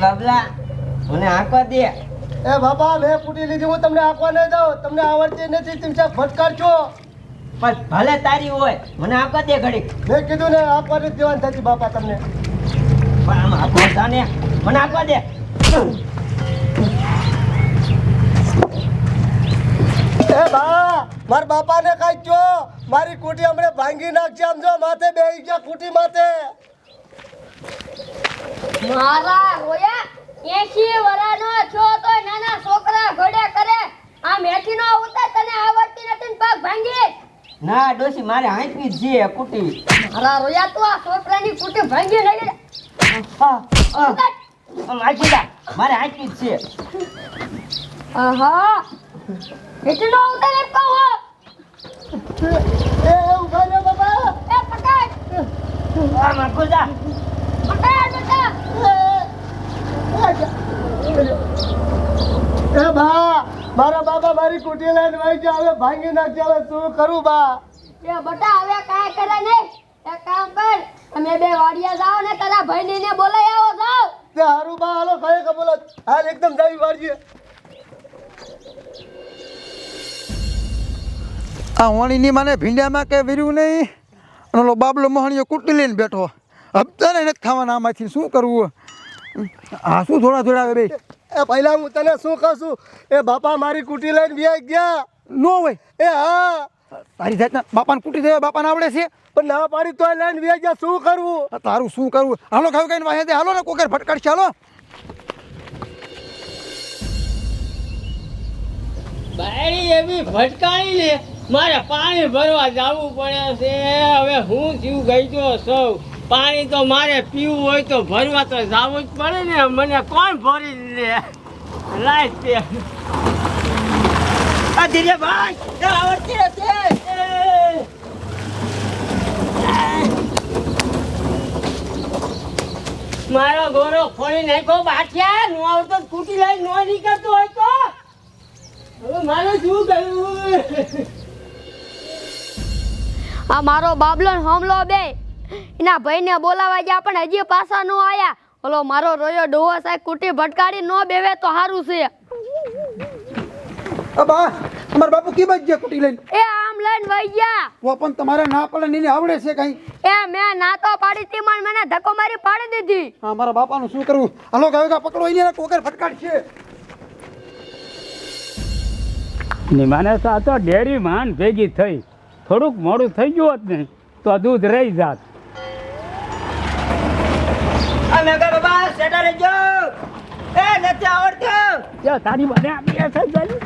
બાબલા, મને આંકવા દે. એ બાપા મેં કુટી લીધી તમને આપવા નહીં દઉં તમને આવડતી નથી તમે ફટકાર છો. પણ ભલે તારી હોય મને આંકવા દે ઘડીક. મેં કીધું ને આપવા નથી દેવાની થતી બાપા તમને. પણ આમ આંકવા જાને મને આપવા દે. એ બા મારા બાપાને કાંઈ કયો મારી કુટી હમણે ભાંગી નાખજે આમ જો માથે બેસી ગયા કુટી માથે. મારા રોયા એસી વરાનો છો તો નાના છોકરા ઘડે કરે. આ મેથી નો ઉતાર તને આવડતી નથી ને પગ ભાંગી. ના ડોશી મારે હાંચવી જ કુટી મારા રોયા તું આ છોકરાની કુટી ભાંગી ગઈ હા, દા મારે હાંચવી જ છે આહા મેથી ઉતરે કહો એ ઊભો રહો બાબા એ પકડ આ આંકું જા. પકડ બેટા એ બા મારા બાબા મારી કુટી લઈને વહી ગયા હવે ભાંગી નાખજે હવે શું કરું બા? એ બટા હવે કાંઈ કરે નહીં. એક કામ કર તમે બે વાડિયા જાઓ ને તારા ભાઈ ને બોલાઈ આવો જાઓ. તે હારું બા હાલો કઈ કે બોલો. હાલ એકદમ જાવી વાળીએ આ વાણીની મને ભીંડામાં કે વીર્યું નહીં? અને ઓલો બાબલો મોહણીઓ કુટી લઈને બેઠો. હપ્તા ને નથી ખાવાના આમાંથી શું કરવું? આ શું થોડા થોડા બે? એ પહેલા હું તને શું કહું છું? એ બાપા મારી કુટી લઈને વ્યાઈ ગયા. નો હોય. એ હા. તારી જાતના બાપાને કુટી દેવા બાપાને આવડે છે? પણ ના પાડી તોય લઈને વ્યાઈ ગયા શું કરવું? તારું શું કરવું? હાલો ખાવ કઈ વાહે દે. હાલો ને કોકર ફટકાડશે હાલો. બાયડી એવી ભટકાણી લે મારે પાણી ભરવા જવું પડે છે. હવે હું જીવ ગઈ તો સૌ. પાણી તો મારે પીવું હોય તો ભરવા તો જવું જ પડે ને. મને કોણ ભરી દે? લાઈટ તે. આ ધીરે ભાઈ આવડતી મારો ગોરો ફોડી નાખ્યો, બાઠિયા. નો આવતો સ્કૂટી લઈ નો નીકળતો હોય તો. હવે મારે શું કરવું? આ મારો બાબલો હમલો બે. એના ભાઈને બોલાવા ગયા પણ હજી પાછા નો આયા. ઓલો મારો રોયો ડોહો સાહેબ કુટી ભટકાડી નો બેવે તો સારું છે. અબા અમાર બાપુ કી બાજ ગયા કુટી લઈને? એ આમ લઈને વઈ ગયા. વો પણ તમારે ના પડે નીને આવડે છે કઈ. એ મે ના તો પાડી તી મન મને ધક્કો મારી પાડી દીધી. હા મારા બાપાનું શું કરવું? હાલો ગાવ ગા પકડો એને કોકર ફટકાડશે નિમાને સા તો ડેરી માન ભેગી થઈ. થોડુંક મોડું થઈ ગયું હોત ને તો દૂધ રહી જાત. આ મેઘા બાબા સેટા રહેજો એ નથી આવડતું. જો તારી મને આ બે થઈ ગઈ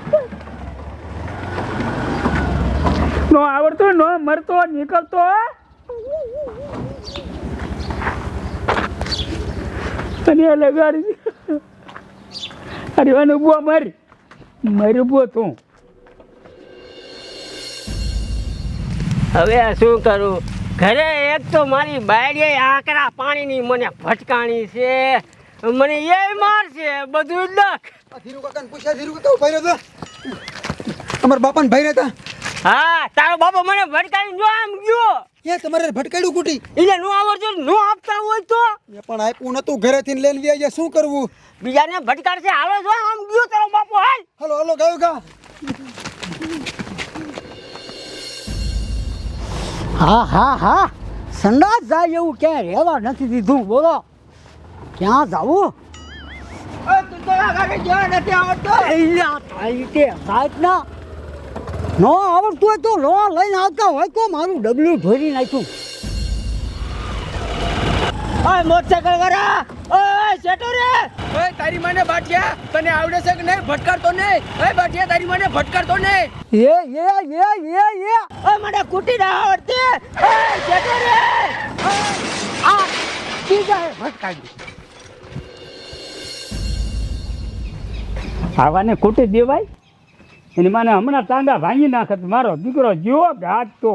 નો આવડતો નો મરતો નીકળતો તને લગાડી અરે વાનું ઊભો મર. મર ઊભો તું હવે આ શું કરું? ઘરે એક તો મારી બાયડીએ આકરા પાણીની મને ભટકાણી છે. મને એ મારશે બધું ડખ ધીરુ કાકાને પૂછ્યા ધીરુ કાકા ભાઈ રહેતા તમારા બાપાને ભાઈ રહેતા હા તારો બાપો મને ભટકાઈ જો આમ ગયો. એ તમારે ભટકાડ્યું કુટી? એને નો આવડતું નો આપતા હોય તો. એ પણ આપ્યું નતું ઘરેથી લઈને વ્યા ગયા શું કરવું? બીજાને ભટકાડશે હાલો જો આમ ગયો તારો બાપો હાલ. હલો હલો ગયો ગા. હા હા હા. સંડાસ જાય એવું ક્યાંય રહેવા નથી દીધું બોલો. ક્યાં જાવું? ન આવડતું હોય તો લો લઈને આવતા હોય તો મારું ડબલું ભરી નાખ્યું. ઓય મોટરસાઇકલ વાળા. ઓય રે! ઓય તારી માને બાટિયા? તને આવડે છે કે નહીં? ભટકારતો નહીં. ઓય બાટિયા તારી માને ભટકારતો નહીં. એ એ એ એ એ! ઓય મને કુટી ના આવડતી. ઓય સેટો રે! આ બીજા ભટકાડી. આવાને કૂટી દેવાય? એની માને હમણાં ટાંગા ભાંગી નાખત મારો દીકરો જીવો કે આજ તો?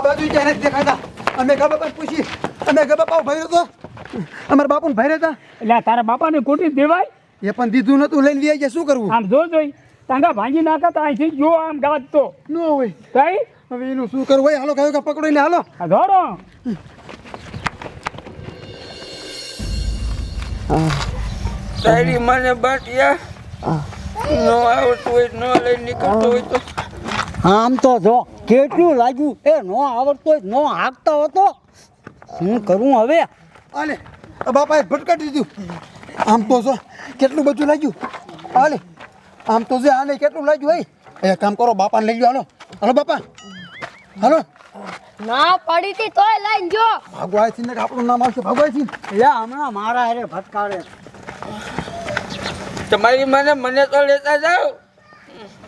આ બાજુ ક્યાં દેખાતા. અમે ગા બાપા પૂછી અમે ગા બાપા ભર્યો તો. અમારા બાપુને ભર્યા હતા. એટલે તારા બાપાને કુટી દેવાય. એ પણ દીધું નતું લઈને લઈ ગયા શું કરવું? આમ જો જોઈ તાંગા ભાંગી નાખા તો અહીંથી જો આમ ગાત તો. ન હોય. કઈ હવે એનું શું કરવું? હોય હાલો કયો કે પકડો હાલો. આ ધોરો તારી મને બાટિયા. નો આવડતું હોય ન લઈ નીકળતો હોય તો. આમ તો જો. કેટલું લાગ્યું? એ નો આવડતો હોય નો હાંકતા હતો. શું કરું હવે? અને આ બાપાએ ભટકાટી દીધું. આમ તો જો કેટલું બધું લાગ્યું? હાલે આમ તો જે આને કેટલું લાગ્યું હોય એ કામ કરો બાપાને લઈ ગયો હાલો. હાલો બાપા. હાલો. ના પડી તી તોય લઈને જો. ભગવાય છે ને આપણું નામ આવશે ભગવાય છે એ હમણાં મારા હારે ભટકાડે તમારી મને મને તો લેતા જાઓ.